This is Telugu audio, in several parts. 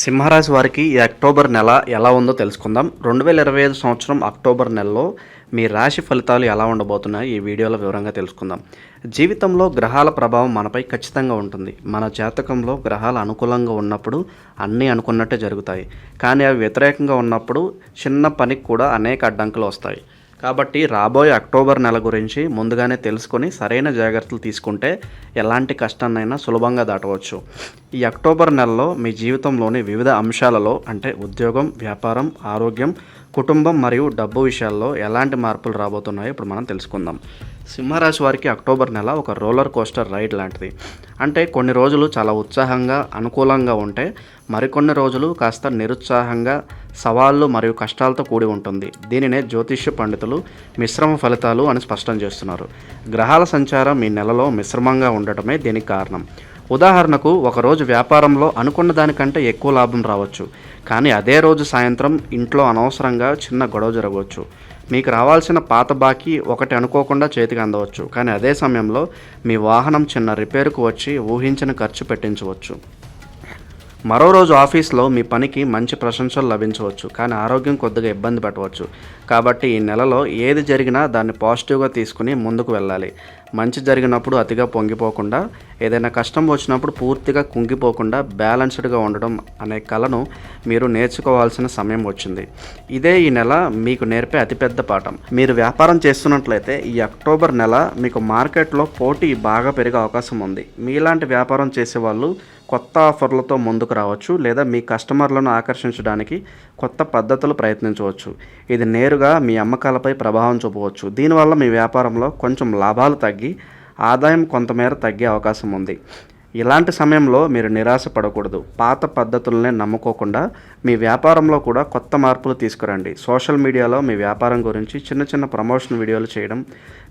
సింహరాశి వారికి ఈ అక్టోబర్ నెల ఎలా ఉందో తెలుసుకుందాం. రెండు వేల ఇరవై ఐదు సంవత్సరం అక్టోబర్ నెలలో మీ రాశి ఫలితాలు ఎలా ఉండబోతున్నాయి ఈ వీడియోలో వివరంగా తెలుసుకుందాం. జీవితంలో గ్రహాల ప్రభావం మనపై ఖచ్చితంగా ఉంటుంది. మన జాతకంలో గ్రహాలు అనుకూలంగా ఉన్నప్పుడు అన్నీ అనుకున్నట్టే జరుగుతాయి. కానీ అవి వ్యతిరేకంగా ఉన్నప్పుడు చిన్న పనికి కూడా అనేక అడ్డంకులు వస్తాయి. కాబట్టి రాబోయే అక్టోబర్ నెల గురించి ముందుగానే తెలుసుకొని సరైన జాగ్రత్తలు తీసుకుంటే ఎలాంటి కష్టాన్నైనా సులభంగా దాటవచ్చు. ఈ అక్టోబర్ నెలలో మీ జీవితంలోని వివిధ అంశాలలో అంటే ఉద్యోగం వ్యాపారం ఆరోగ్యం కుటుంబం మరియు డబ్బు విషయాల్లో ఎలాంటి మార్పులు రాబోతున్నాయో ఇప్పుడు మనం తెలుసుకుందాం. సింహరాశి వారికి అక్టోబర్ నెల ఒక రోలర్ కోస్టర్ రైడ్ లాంటిది. అంటే కొన్ని రోజులు చాలా ఉత్సాహంగా అనుకూలంగా ఉంటే మరికొన్ని రోజులు కాస్త నిరుత్సాహంగా సవాళ్ళు మరియు కష్టాలతో కూడి ఉంటుంది. దీనినే జ్యోతిష్య పండితులు మిశ్రమ ఫలితాలు అని స్పష్టం చేస్తున్నారు. గ్రహాల సంచారం ఈ నెలలో మిశ్రమంగా ఉండటమే దీనికి కారణం. ఉదాహరణకు ఒకరోజు వ్యాపారంలో అనుకున్న దానికంటే ఎక్కువ లాభం రావచ్చు. కానీ అదే రోజు సాయంత్రం ఇంట్లో అనవసరంగా చిన్న గొడవ జరగవచ్చు. మీకు రావాల్సిన పాత బాకీ ఒకటి అనుకోకుండా చేతికి అందవచ్చు. కానీ అదే సమయంలో మీ వాహనం చిన్న రిపేరుకు వచ్చి ఊహించిన ఖర్చు పెట్టించవచ్చు. మరో రోజు ఆఫీస్లో మీ పనికి మంచి ప్రశంసలు లభించవచ్చు. కానీ ఆరోగ్యం కొద్దిగా ఇబ్బంది పెట్టవచ్చు. కాబట్టి ఈ నెలలో ఏది జరిగినా దాన్ని పాజిటివ్గా తీసుకుని ముందుకు వెళ్ళాలి. మంచి జరిగినప్పుడు అతిగా పొంగిపోకుండా ఏదైనా కష్టం వచ్చినప్పుడు పూర్తిగా కుంగిపోకుండా బ్యాలెన్స్డ్గా ఉండడం అనే కళను మీరు నేర్చుకోవాల్సిన సమయం వచ్చింది. ఇదే ఈ నెల మీకు నేర్పే అతిపెద్ద పాఠం. మీరు వ్యాపారం చేస్తున్నట్లయితే ఈ అక్టోబర్ నెల మీకు మార్కెట్లో పోటీ బాగా పెరిగే అవకాశం ఉంది. మీలాంటి వ్యాపారం చేసేవాళ్ళు కొత్త ఆఫర్లతో ముందుకు రావచ్చు లేదా మీ కస్టమర్లను ఆకర్షించడానికి కొత్త పద్ధతులు ప్రయత్నించవచ్చు. ఇది నేరుగా మీ అమ్మకాలపై ప్రభావం చూపవచ్చు. దీనివల్ల మీ వ్యాపారంలో కొంచెం లాభాలు తగ్గి ఆదాయం కొంతమేర తగ్గే అవకాశం ఉంది. ఇలాంటి సమయంలో మీరు నిరాశ పడకూడదు. పాత పద్ధతులనే నమ్ముకోకుండా మీ వ్యాపారంలో కూడా కొత్త మార్పులు తీసుకురండి. సోషల్ మీడియాలో మీ వ్యాపారం గురించి చిన్న చిన్న ప్రమోషన్ వీడియోలు చేయడం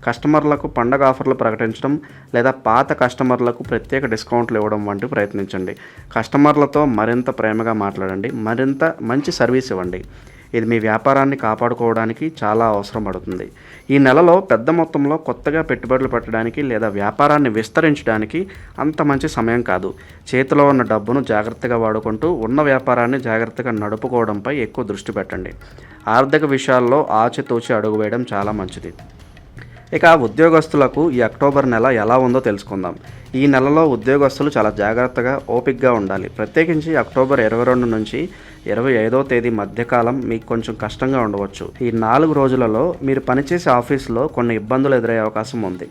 కస్టమర్లకు పండగ ఆఫర్లు ప్రకటించడం లేదా పాత కస్టమర్లకు ప్రత్యేక డిస్కౌంట్లు ఇవ్వడం వంటివి ప్రయత్నించండి. కస్టమర్లతో మరింత ప్రేమగా మాట్లాడండి. మరింత మంచి సర్వీస్ ఇవ్వండి. ఇది మీ వ్యాపారాన్ని కాపాడుకోవడానికి చాలా అవసరం పడుతుంది. ఈ నెలలో పెద్ద మొత్తంలో కొత్తగా పెట్టుబడులు పెట్టడానికి లేదా వ్యాపారాన్ని విస్తరించడానికి అంత మంచి సమయం కాదు. చేతిలో ఉన్న డబ్బును జాగ్రత్తగా వాడుకుంటూ ఉన్న వ్యాపారాన్ని జాగ్రత్తగా నడుపుకోవడంపై ఎక్కువ దృష్టి పెట్టండి. ఆర్థిక విషయాల్లో ఆచితూచి అడుగు వేయడం చాలా మంచిది. ఇక ఉద్యోగస్తులకు ఈ అక్టోబర్ నెల ఎలా ఉందో తెలుసుకుందాం. ఈ నెలలో ఉద్యోగస్తులు చాలా జాగ్రత్తగా ఓపిక్గా ఉండాలి. ప్రత్యేకించి అక్టోబర్ ఇరవై రెండు నుంచి ఇరవై ఐదో తేదీ మధ్యకాలం మీకు కొంచెం కష్టంగా ఉండవచ్చు. ఈ నాలుగు రోజులలో మీరు పనిచేసే ఆఫీసులో కొన్ని ఇబ్బందులు ఎదురయ్యే అవకాశం ఉంది.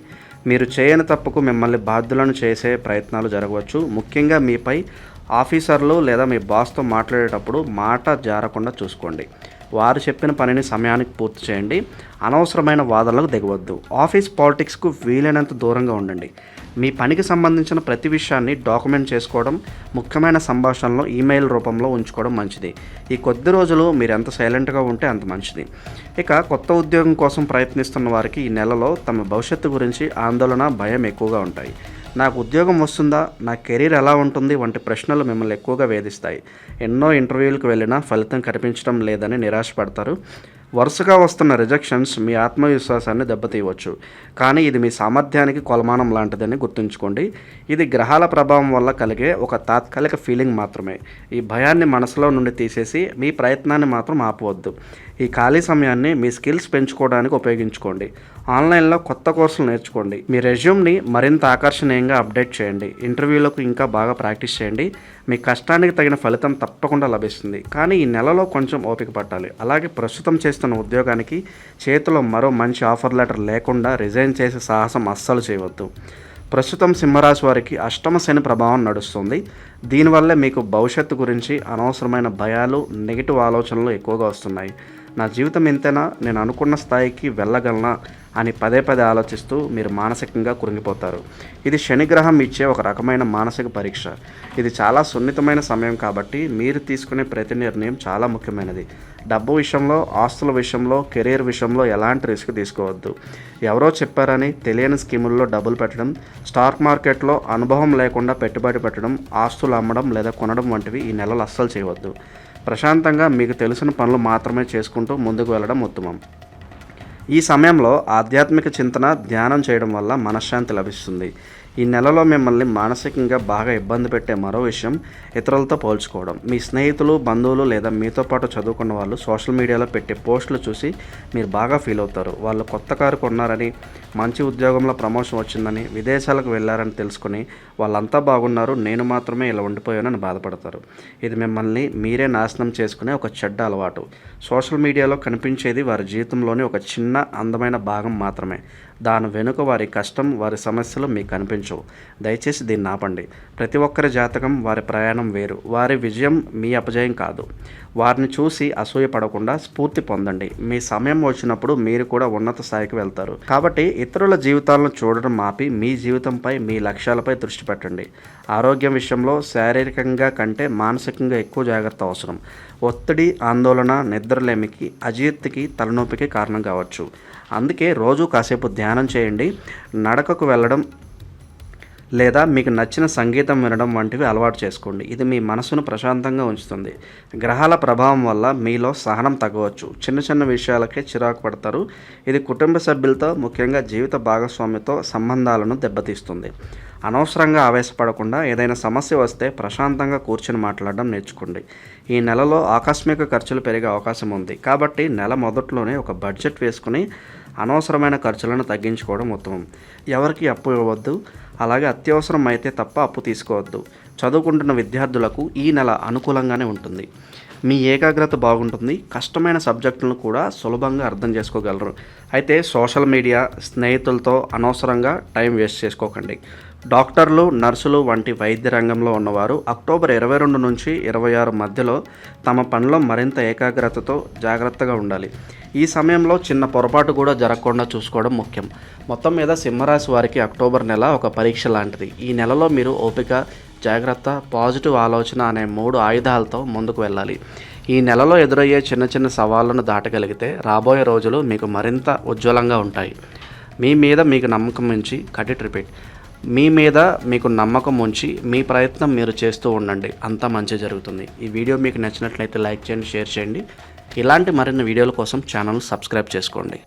మీరు చేయని తప్పుకు మిమ్మల్ని బాధ్యులను చేసే ప్రయత్నాలు జరగవచ్చు. ముఖ్యంగా మీపై ఆఫీసర్లు లేదా మీ బాస్తో మాట్లాడేటప్పుడు మాట జారకుండా చూసుకోండి. వారు చెప్పిన పనిని సమయానికి పూర్తి చేయండి. అనవసరమైన వాదనలకు దిగవద్దు. ఆఫీస్ పాలిటిక్స్కు వీలైనంత దూరంగా ఉండండి. మీ పనికి సంబంధించిన ప్రతి విషయాన్ని డాక్యుమెంట్ చేసుకోవడం ముఖ్యమైన సంభాషణలో ఈమెయిల్ రూపంలో ఉంచుకోవడం మంచిది. ఈ కొద్ది రోజులు మీరు ఎంత సైలెంట్గా ఉంటే అంత మంచిది. ఇక కొత్త ఉద్యోగం కోసం ప్రయత్నిస్తున్న వారికి ఈ నెలలో తమ భవిష్యత్తు గురించి ఆందోళన భయం ఎక్కువగా ఉంటాయి. నాకు ఉద్యోగం వస్తుందా? నా కెరీర్ ఎలా ఉంటుంది? వంటి ప్రశ్నలు మిమ్మల్ని ఎక్కువగా వేధిస్తాయి. ఎన్నో ఇంటర్వ్యూలకు వెళ్ళినా ఫలితం కనిపించడం లేదని నిరాశపడతారు. వరుసగా వస్తున్న రిజెక్షన్స్ మీ ఆత్మవిశ్వాసాన్ని దెబ్బతీయవచ్చు. కానీ ఇది మీ సామర్థ్యానికి కొలమానం లాంటిదని గుర్తుంచుకోండి. ఇది గ్రహాల ప్రభావం వల్ల కలిగే ఒక తాత్కాలిక ఫీలింగ్ మాత్రమే. ఈ భయాన్ని మనసులో నుండి తీసేసి మీ ప్రయత్నాన్ని మాత్రం ఆపవద్దు. ఈ ఖాళీ సమయాన్ని మీ స్కిల్స్ పెంచుకోవడానికి ఉపయోగించుకోండి. ఆన్లైన్లో కొత్త కోర్సులు నేర్చుకోండి. మీ రెజ్యూమ్ని మరింత ఆకర్షణీయంగా అప్డేట్ చేయండి. ఇంటర్వ్యూలకు ఇంకా బాగా ప్రాక్టీస్ చేయండి. మీ కష్టానికి తగిన ఫలితం తప్పకుండా లభిస్తుంది. కానీ ఈ నెలలో కొంచెం ఓపిక పట్టాలి. అలాగే ప్రస్తుతం చేస్తున్న ఉద్యోగానికి చేతిలో మరో మంచి ఆఫర్ లెటర్ లేకుండా రిజైన్ చేసే సాహసం అస్సలు చేయవద్దు. ప్రస్తుతం సింహరాశి వారికి అష్టమ శని ప్రభావం నడుస్తుంది. దీనివల్లే మీకు భవిష్యత్తు గురించి అనవసరమైన భయాలు నెగిటివ్ ఆలోచనలు ఎక్కువగా వస్తున్నాయి. నా జీవితం ఎంతైనా నేను అనుకున్న స్థాయికి వెళ్ళగలనా అని పదే పదే ఆలోచిస్తూ మీరు మానసికంగా కురింగిపోతారు. ఇది శనిగ్రహం ఇచ్చే ఒక రకమైన మానసిక పరీక్ష. ఇది చాలా సున్నితమైన సమయం కాబట్టి మీరు తీసుకునే ప్రతి నిర్ణయం చాలా ముఖ్యమైనది. డబ్బు విషయంలో ఆస్తుల విషయంలో కెరీర్ విషయంలో ఎలాంటి రిస్క్ తీసుకోవద్దు. ఎవరో చెప్పారని తెలియని స్కీముల్లో డబ్బులు పెట్టడం స్టాక్ మార్కెట్లో అనుభవం లేకుండా పెట్టుబడి పెట్టడం ఆస్తులు అమ్మడం లేదా కొనడం వంటివి ఈ నెలలు అస్సలు చేయవద్దు. ప్రశాంతంగా మీకు తెలిసిన పనులు మాత్రమే చేసుకుంటూ ముందుకు వెళ్ళడం ఉత్తమం. ఈ సమయంలో ఆధ్యాత్మిక చింతన ధ్యానం చేయడం వల్ల మనశ్శాంతి లభిస్తుంది. ఈ నెలలో మిమ్మల్ని మానసికంగా బాగా ఇబ్బంది పెట్టే మరో విషయం ఇతరులతో పోల్చుకోవడం. మీ స్నేహితులు బంధువులు లేదా మీతో పాటు చదువుకున్న వాళ్ళు సోషల్ మీడియాలో పెట్టే పోస్టులు చూసి మీరు బాగా ఫీల్ అవుతారు. వాళ్ళు కొత్త కారు కొన్నారని మంచి ఉద్యోగంలో ప్రమోషన్ వచ్చిందని విదేశాలకు వెళ్ళారని తెలుసుకుని వాళ్ళంతా బాగున్నారు నేను మాత్రమే ఇలా ఉండిపోయానని బాధపడతారు. ఇది మిమ్మల్ని మీరే నాశనం చేసుకునే ఒక చెడ్డ అలవాటు. సోషల్ మీడియాలో కనిపించేది వారి జీవితంలోని ఒక చిన్న అందమైన భాగం మాత్రమే. దాని వెనుక వారి కష్టం వారి సమస్యలు మీకు కనిపించవు దయచేసి దీన్ని ఆపండి. ప్రతి ఒక్కరి జాతకం వారి ప్రయాణం వేరు. వారి విజయం మీ అపజయం కాదు. వారిని చూసి అసూయ పడకుండా స్ఫూర్తి పొందండి. మీ సమయం వచ్చినప్పుడు మీరు కూడా ఉన్నత స్థాయికి వెళ్తారు. కాబట్టి ఇతరుల జీవితాలను చూడడం ఆపి మీ జీవితంపై మీ లక్ష్యాలపై దృష్టి పెట్టండి. ఆరోగ్యం విషయంలో శారీరకంగా కంటే మానసికంగా ఎక్కువ జాగ్రత్త అవసరం. ఒత్తిడి ఆందోళన నిద్రలేమికి అజీర్తికి తలనొప్పికి కారణం కావచ్చు. అందుకే రోజు కాసేపు ధ్యానం చేయండి. నడకకు వెళ్ళడం లేదా మీకు నచ్చిన సంగీతం వినడం వంటివి అలవాటు చేసుకోండి. ఇది మీ మనసును ప్రశాంతంగా ఉంచుతుంది. గ్రహాల ప్రభావం వల్ల మీలో సహనం తగ్గవచ్చు. చిన్న చిన్న విషయాలకే చిరాకు పడతారు. ఇది కుటుంబ సభ్యులతో ముఖ్యంగా జీవిత భాగస్వామితో సంబంధాలను దెబ్బతీస్తుంది. అనవసరంగా ఆవేశపడకుండా ఏదైనా సమస్య వస్తే ప్రశాంతంగా కూర్చొని మాట్లాడడం నేర్చుకోండి. ఈ నెలలో ఆకస్మిక ఖర్చులు పెరిగే అవకాశం ఉంది. కాబట్టి నెల మొదట్లోనే ఒక బడ్జెట్ వేసుకుని అనవసరమైన ఖర్చులను తగ్గించుకోవడం ఉత్తమం. ఎవరికి అప్పు ఇవ్వద్దు అలాగే అత్యవసరం అయితే తప్ప అప్పు తీసుకోవద్దు. చదువుకుంటున్న విద్యార్థులకు ఈ నెల అనుకూలంగానే ఉంటుంది. మీ ఏకాగ్రత బాగుంటుంది. కష్టమైన సబ్జెక్టులను కూడా సులభంగా అర్థం చేసుకోగలరు. అయితే సోషల్ మీడియా స్నేహితులతో అనవసరంగా టైం వేస్ట్ చేసుకోకండి. డాక్టర్లు నర్సులు వంటి వైద్య రంగంలో ఉన్నవారు అక్టోబర్ ఇరవై రెండు నుంచి ఇరవై ఆరు మధ్యలో తమ పనిలో మరింత ఏకాగ్రతతో జాగ్రత్తగా ఉండాలి. ఈ సమయంలో చిన్న పొరపాటు కూడా జరగకుండా చూసుకోవడం ముఖ్యం. మొత్తం మీద సింహరాశి వారికి అక్టోబర్ నెల ఒక పరీక్ష లాంటిది. ఈ నెలలో మీరు ఓపిక జాగ్రత్త పాజిటివ్ ఆలోచన అనే మూడు ఆయుధాలతో ముందుకు వెళ్ళాలి. ఈ నెలలో ఎదురయ్యే చిన్న చిన్న సవాళ్ళను దాటగలిగితే రాబోయే రోజులు మీకు మరింత ఉజ్వలంగా ఉంటాయి. మీ మీద మీకు నమ్మకం ఉంచి కటి రిపీట్ మీ మీద మీకు నమ్మకం ఉంచి మీ ప్రయత్నం మీరు చేస్తూ ఉండండి. అంతా మంచి జరుగుతుంది. ఈ వీడియో మీకు నచ్చినట్లయితే లైక్ చేయండి షేర్ చేయండి. ఇలాంటి మరిన్ని వీడియోల కోసం ఛానల్ సబ్స్క్రైబ్ చేసుకోండి.